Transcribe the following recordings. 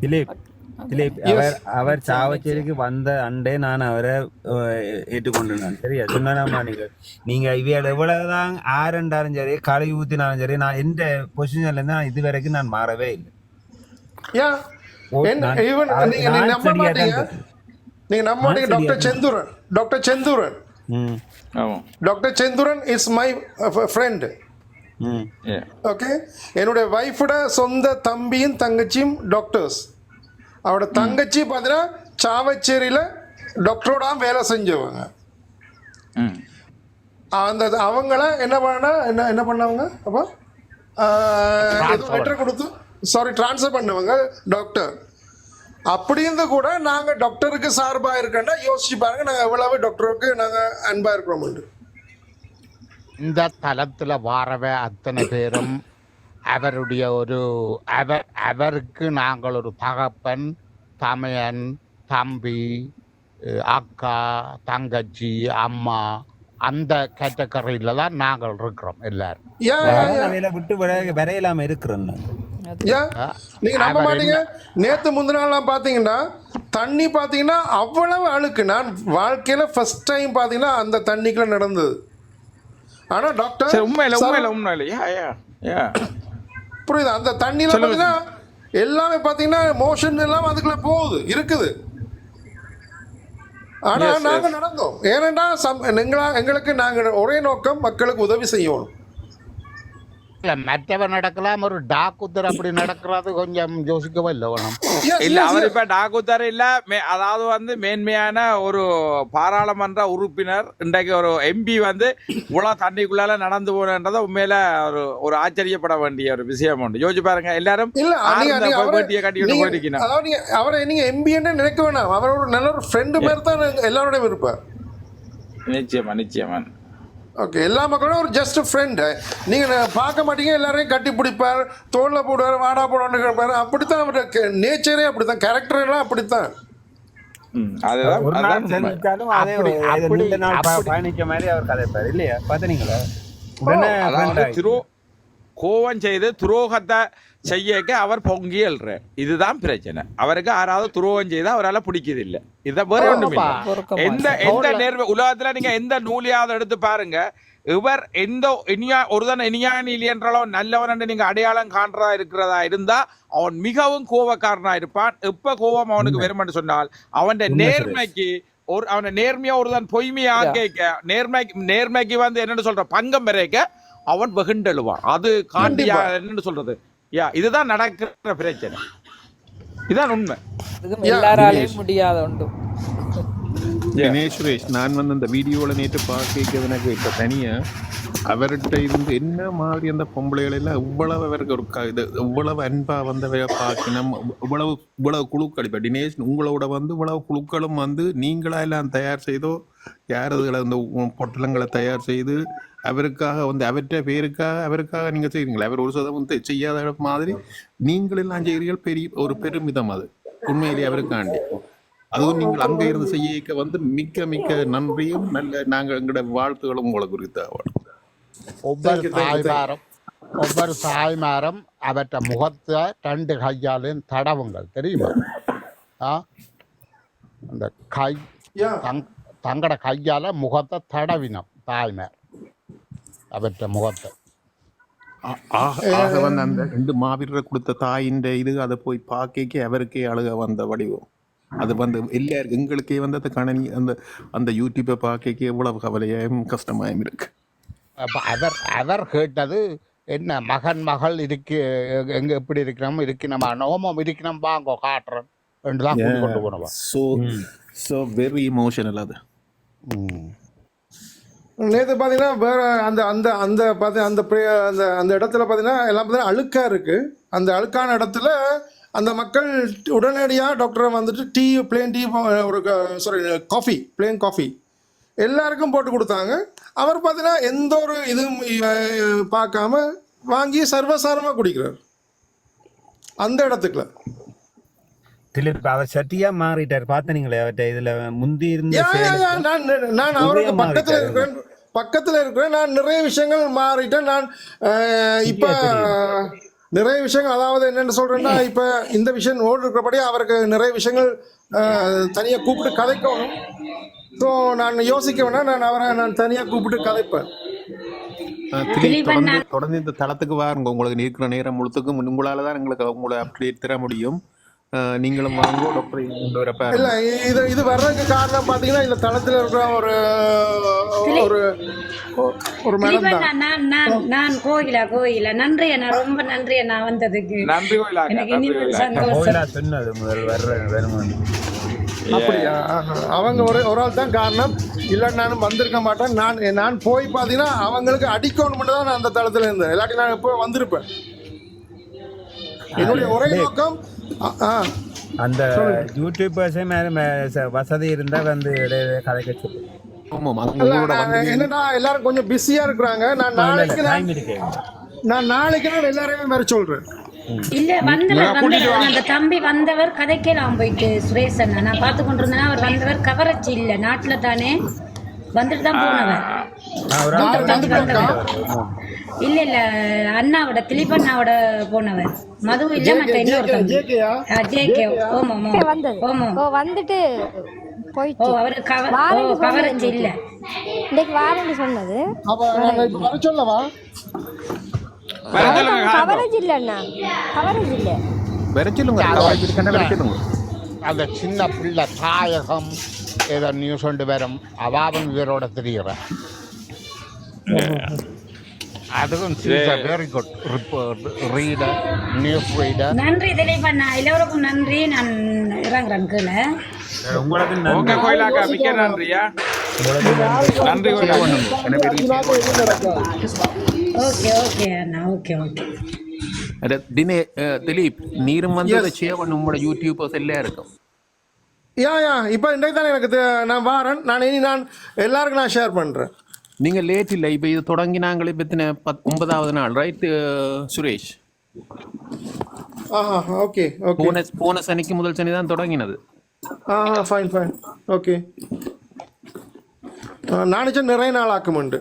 திலீப் திலீப் அவர் அவர் சாவச்சேரிக்கு வந்த அண்டே நான் அவரை ஏற்றுக்கொண்டிருந்தேன் சரியா சொன்னாமா நீங்க நீங்க இவையோட எவ்வளவுதான் ஆரண்டாலும் சரி களை ஊத்தினாலும் சரி நான் எந்த பொசிஷன்ல இருந்து நான் இது வரைக்கும் நான் மாறவே இல்லை நீங்க நம்ப மாட்டீங்க doctor Senthooran doctor Senthooran doctor Senthooran is my friend okay என்னுடைய ஒய்ஃபோட சொந்த தம்பியும் தங்கச்சியும் டாக்டர்ஸ் அவரோட தங்கச்சி பார்த்தீங்கன்னா சாவச்சேரியில் டாக்டரோட வேலை செஞ்சவங்க. ம். அந்த அவங்கள என்ன பண்ணா என்ன என்ன பண்ணவங்க? அப்போ லெட்டர் கொடுத்து சாரி ட்ரான்ஸ்ஃபர் பண்ணவங்க டாக்டர் அப்படி இருந்து கூட நாங்கள் டாக்டருக்கு சார்பாக இருக்கேன்னா யோசிச்சு பாருங்க நாங்கள் எவ்வளவு டாக்டருக்கு நாங்கள் அன்பாக இருக்கிறோம் இந்த தளத்துல வாரவ அத்தனை பேரும் அவருடைய ஒரு அவர் அவருக்கு நாங்கள் ஒரு தகப்பன் தமையன் தம்பி அக்கா தங்கச்சி அம்மா அந்த கேட்டகரியில தான் நாங்கள் இருக்கிறோம் எல்லாரும். விட்டு வர வரையிலாம. ஏன் நீங்க நம்ப மாட்டீங்க? நேத்து முந்தின நாள்லாம் பாத்தீங்கன்னா தண்ணி பாத்தீங்கன்னா அவ்வளவு அழுக்கு. நான் வாழ்க்கையில ஃபர்ஸ்ட் டைம் பாத்தீங்கன்னா அந்த தண்ணிக்குள்ள நடந்தது. ஆனா டாக்டர் சரி உண்மையில சர்வ- உண்மையில உண்மையில. யா யா யா. புரியுது? அந்த தண்ணியில சொல்லுங்க. பாத்தீங்கன்னா எல்லாமே பாத்தீங்கன்னா மோஷன் எல்லாம் அதுக்குள்ள போகுது இருக்குது. ஆனா Yes, நாங்க. நடந்தோம். ஏனென்றா சம் எங்களா எங்களுக்கு நாங்க ஒரே நோக்கம் மக்களுக்கு உதவி செய்யணும். இல்ல மற்றவன் நடக்கலாம் ஒரு டாக்குத்தர் அப்படி நடக்கிறது கொஞ்சம் யோசிக்கவே இல்லை வேணும். இல்ல அவர். இப்ப டாக்குத்தர் இல்ல மே- அதாவது வந்து மேன்மையான ஒரு பாராளுமன்ற உறுப்பினர் இன்றைக்கு ஒரு எம்பி வந்து இவ்வளவு தண்ணிக்குள்ளால நடந்து போனன்றத உண்மையில ஒரு ஒரு ஆச்சரியப்பட வேண்டிய ஒரு விஷயம் உண்டு. யோசிச்சு பாருங்க எல்லாரும் கட்டிக்கிட்டு நீங்க- போயிருக்கீங்க. அவரை நீங்க எம்பின்னு நினைக்க வேணாம். அவர் ஒரு நல்ல ஒரு ஃப்ரெண்டு மாதிரி தான் நாங்க எல்லாரோடையும் இருப்பார் நிச்சயமா நிச்சயமா. ஓகே எல்லா மக்களும் ஒரு ஜஸ்ட் ஃப்ரெண்டு நீங்க ந- பார்க்க மாட்டீங்க எல்லாரையும் கட்டி பிடிப்பார் தோல்ல போடுவார் வாடா போடுவான்னு கேட்பாரு. அப்படித்தான் அவருடைய நேச்சரே அப்படித்தான் கேரக்டர் எல்லாம் அப்படித்தான். பயணிக்க மாதிரி அவர் கதைப்பார் இல்லையா? பார்த்தீங்களா உடனே அதாவது friend ஆயிடுச்சு. துரோ கோவம் செய்து துரோகத்தை செய்யக்க அவர் பொங்கி எழுற இதுதான் பிரச்சனை. அவருக்கு யாராவது துரோகம் செய்தா அவரால பிடிக்குது இல்ல இத வேற பொறுக்க எந்த எந்த நேர்வு உலகத்துல நீங்க எந்த நூலியாவது எடுத்து பாருங்க. இவர் எந்த இனியா ஒருதன் இனியானி இல்லையென்றாலோ நல்லவன் என்று நீங்க அடையாளம் காண்றதா இருக்கிறதா இருந்தா அவன் மிகவும் கோபக்காரனா இருப்பான். எப்ப கோபம் அவனுக்கு வருமென்று சொன்னால் அவன் நேர்மைக்கு ஒரு அவனை நேர்மையா ஒருதன் பொய்மையா கேட்க நேர்மைக்கு நேர்மைக்கு வந்து என்னன்னு சொல்ற பங்கம் வரைக்க அவன் வெகுண்டெழுவான். அது காண்டியா என்னன்னு சொல்றது? யா இதுதான் நடக்கிற பிரச்சனை. இதான் உண்மை. எல்லாராலையும் முடியாத உண்டு. தினேஷ் சுரேஷ் நான் வந்து அந்த வீடியோவில் நேற்று பார்க்க எனக்கு இப்போ தனியாக அவர்கிட்ட இருந்து என்ன மாதிரி அந்த பொம்பளைகள் எல்லாம் இவ்வளவு அவருக்கு ஒரு க- இது இவ்வளவு அன்பா வந்தவ பார்க்கணும். இவ்வளவு இவ்வளவு குழுக்கள். இப்போ தினேஷ் உங்களோட வந்து இவ்வளவு குழுக்களும் வந்து நீங்களா எல்லாம் தயார் செய்தோ யார் அதுகளை அந்த பொட்டலங்களை தயார் செய்து அவருக்காக வந்து அவற்றை பேருக்காக அவருக்காக நீங்க செய்றீங்களா அவர் ஒரு சதம் வந்து செய்யாத மாதிரி நீங்கள் எல்லாம் செய்கிறீர்கள் பெரிய ஒரு பெருமிதம் அது. உண்மையிலேயே அவருக்காண்டி. அதுவும் நீங்கள் அங்க இருந்து செய்ய வந்து மிக்க மிக்க நன்றியும் நல்ல நாங்க எங்களோட வாழ்த்துகளும் உங்களுக்கு குறித்த ஒவ்வொரு தாய்மாரும் ஒவ்வொரு தாய்மாரும் அவற்றை முகத்தை ரெண்டு கையாலையும் தடவுங்கள். தெரியுமா? ஆ? அந்த கை தங்கட கையால முகத்தை தடவினோம் தாய்மார். அவற்றை முகத்தை. ஆ- ஆக வந்து அந்த ரெண்டு மாவீரரை கொடுத்த தாயின் இது அதை போய் பார்க்க அவருக்கே அழுக வந்த வடிவம். அது வந்து எல்லாருக்கும் எங்களுக்கே வந்து அந்த கணனி அந்த அந்த யூடியூப்பை பார்க்க எவ்வளவு கவலையாயும் கஷ்டமாயும் இருக்கு. அப்ப அவர் அவர் கேட்டது என்ன மகன் மகள் இருக்கு எங்க எப்படி இருக்கிறோம்? இருக்கணுமா நோமம் இருக்கணும் வாங்கோ காட்டுறேன் என்று தான் கொண்டு போனவா. ஸோ ஸோ வெரி இமோஷனல் அது. ம். நேற்று பார்த்தீங்கன்னா வேற அந்த அந்த அந்த பார்த்தி அந்த அந்த அந்த இடத்துல பார்த்தீங்கன்னா எல்லாம் பார்த்தீங்கன்னா அழுக்கா இருக்கு. அந்த அழுக்கான இடத்துல அந்த மக்கள் உடனடியாக டாக்டரை வந்துட்டு டீ பிளேன் டீ ஒரு சாரி காஃபி பிளேன் காஃபி எல்லாருக்கும் போட்டு கொடுத்தாங்க. அவர் பார்த்தீங்கன்னா எந்த ஒரு இதுவும் பார்க்காம வாங்கி சர்வசாரமாக குடிக்கிறார். அந்த இடத்துக்குள்ள. திலீப் அவர் சட்டியா மாறிட்டார். பார்த்தனீங்களே அவர்கிட்ட இதுல முந்தி இருந்த நான் நி- நான் அவருக்கு நிறைய பக்கத்துல. இருக்கிறேன். பக்கத்துல இருக்கிறேன் நான் நிறைய விஷயங்கள் மாறிட்டேன். நான் இப்ப. நிறைய விஷயங்கள் அதாவது என்னென்னு சொல்றேன்னா இப்போ இந்த விஷயம் ஓடி இருக்கிறபடி அவருக்கு நிறைய விஷயங்கள் தனியாக கூப்பிட்டு கதைக்கணும் ஸோ நான் யோசிக்க வேணா நான் அவரை நான் தனியாக கூப்பிட்டு கதைப்பேன். தொடர்ந்து தொடர்ந்து இந்த தளத்துக்கு வாருங்க. உங்களுக்கு இருக்கிற நேரம் முழுத்துக்கும். உங்களால தான் எங்களுக்கு உங்களை அப்டேட் தர முடியும். நீங்களும் வாங்க டாக்டர் இல்லை இது இது வர்றதுக்கு காரணம் பார்த்தீங்கன்னா இந்த தளத்தில் இருக்கிற ஒரு ஒரு ஒரு மேடம் நான் நான் நான் கோயிலா கோயிலா? நன்றி அண்ணா ரொம்ப நன்றி அண்ணா வந்ததுக்கு. நன்றி கோயிலாக்கா எனக்கு நன்றி இனி ஒரு கோயிலாக்கா சந்தோஷம். கோயிலா சொன்னது முதல் வர்ற வருமானம் அப்படியா. அவங்க ஒரு ஒரு ஆள் தான் காரணம். இல்லை நானும் வந்திருக்க மாட்டேன். நான் நான் போய் பார்த்தீங்கன்னா அவங்களுக்கு அடிக்கணும் மட்டும் தான் நான் அந்த தளத்தில் இருந்தேன். இல்லாட்டி நான் இப்போ வந்திருப்பேன். என்னுடைய ஒரே நோக்கம் அந்த யூடியூபர்ஸே மேல வசதி இருந்தா வந்து இடையில கதைக்க சொல்லு. என்னன்னா எல்லாரும் கொஞ்சம் பிஸியா இருக்கிறாங்க. நான் நாளைக்கு நான் நாளைக்கு நான் எல்லாரையுமே மாதிரி சொல்றேன். இல்ல வந்தவர் வந்தவர் அந்த தம்பி வந்தவர் கதைக்கலாம் போயிட்டு சுரேஷ் அண்ணா. நான் பார்த்து கொண்டிருந்தேன் அவர் வந்தவர் கவரச்சி இல்ல. நாட்டுல தானே. வந்துட்டு தான் வந்தவர் இல்ல இல்ல அண்ணாவோட திலீப் அண்ணாவோட போனவர் மது இல்ல மற்ற இன்னொரு தம்பி ஜேகேயா ஜேகே ஓமா ஓமா ஓ வந்துட்டு ஓ போயிட்டு அவரு கவர் ஓ வாரேன்னு கவரச்சி இல்ல. இன்னைக்கு சொன்னது. சொல்லவா? Coverage coverage. இல்லை வர சொல்லுங்க கவரேஜ். வர சொல்லுங்க அந்த சின்ன பிள்ளை தாயகம் ஏதோ நியூஸ் கொண்டு வரும். அவாவும் இவரோட தெரிகிற அதுவும் very good reader news reader நன்றி திலீப் அண்ணா. எல்லோருக்கும் நன்றி. நான் இறங்குறேன் கீழே. உங்களுக்கு ஓகே நன்றி கோயிலாக்கா மிக்க நன்றியா? நன்றி ஓகே ஓகே அண்ணா. Okay okay. தினே திலீப் நீரும் ദിലീപ് அதை വന്നത് ചെയ്യണം നമ്മുടെ യൂട്യൂബേഴ്സ് இருக்கும் யா யா இப்போ இன்றைக்கு தானே எனக்கு நான் வாரன் நான் இனி நான் எல்லாருக்கும் நான் ஷேர் பண்ணுறேன் நீங்க லேட் இல்லை இப்போ இது தொடங்கி நாங்கள் பற்றின பத் ஒன்பதாவது நாள் ரைட் சுரேஷ் ஆஹா ஓகே ஓகே போன போன சனிக்கு முதல் சனி தான் தொடங்கினது ஆஹா ஃபைன் ஃபைன் ஓகே நான் நிறைய நாள் ஆக்குமெண்டு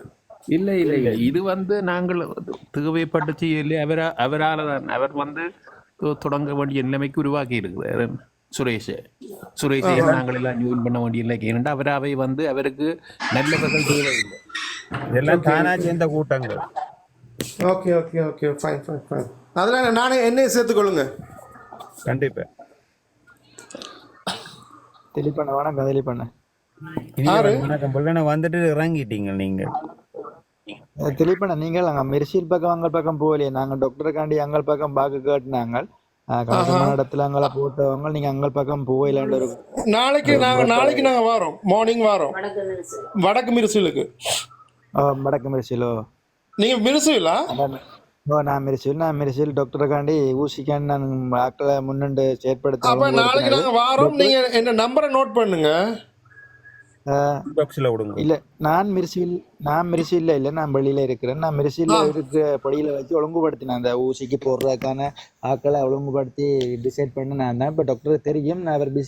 இல்ல இல்ல இல்ல இது வந்து நாங்கள் தேவைப்பட்ட செய்யல அவரா அவரால தான் அவர் வந்து தொடங்க வேண்டிய நிலைமைக்கு உருவாக்கி இருக்குது சுரேஷ். சுரேஷை நாங்கள் எல்லாம் ஜாயின் பண்ண வேண்டிய இல்லை ஏனென்றால் அவராவை வந்து அவருக்கு நல்லவர்கள் தேவையில்லை. இதெல்லாம் தானா சேர்ந்த கூட்டங்கள். Okay okay okay fine fine fine அதில் நானே என்னையும் சேர்த்துக்கொள்ளுங்க. கண்டிப்பா. தெளிப்பண்ண வணக்கம் தெளிப்பண்ண இனிய வணக்கம் புள்ளன வந்துட்டு இறங்கிட்டீங்க நீங்க. தெளிப்பண்ண நீங்கள் அங்கே மெர்சில் பக்கம் அங்கள் பக்கம் போகலையே? நாங்கள் டாக்டருக்காண்டி அங்கள் பக்கம் பார்க்க கேட்டுனாங்க. இடத்துல அங்கே போட்டவங்க நீங்கள் அங்கள் பக்கம் போகலான்னு ஒரு நாளைக்கு நாங்கள் நாளைக்கு நாங்கள் வரோம். மார்னிங் வரோம். வடக்கு மிருசிலுக்கு. ஓ, வடக்கு மெர்சிலோ? நீங்கள் மிருசுலா? ஓ நான் மெர்சில் நான் மெர்சில் டாக்டருக்காண்டி ஊசிக்காண்டி நான் ஆக்களை முன்னண்டு செயற்படுத்த அப்போ நாளைக்கு நாங்கள் வரோம். நீங்கள் என்ன நம்பரை நோட் பண்ணுங்க. இல்ல நான் மிர்சில் நான் மிர்சில்ல இல்ல நான் வெளியில இருக்கிறேன். நான் மிர்சில்ல இருக்கிற படியில வச்சு ஒழுங்குபடுத்தினேன். அந்த ஊசிக்கு போடுறதுக்கான ஆக்களை ஒழுங்குபடுத்தி டிசைட் பண்ண நான். தான் இப்ப டாக்டருக்கு தெரியும் நான் அவர்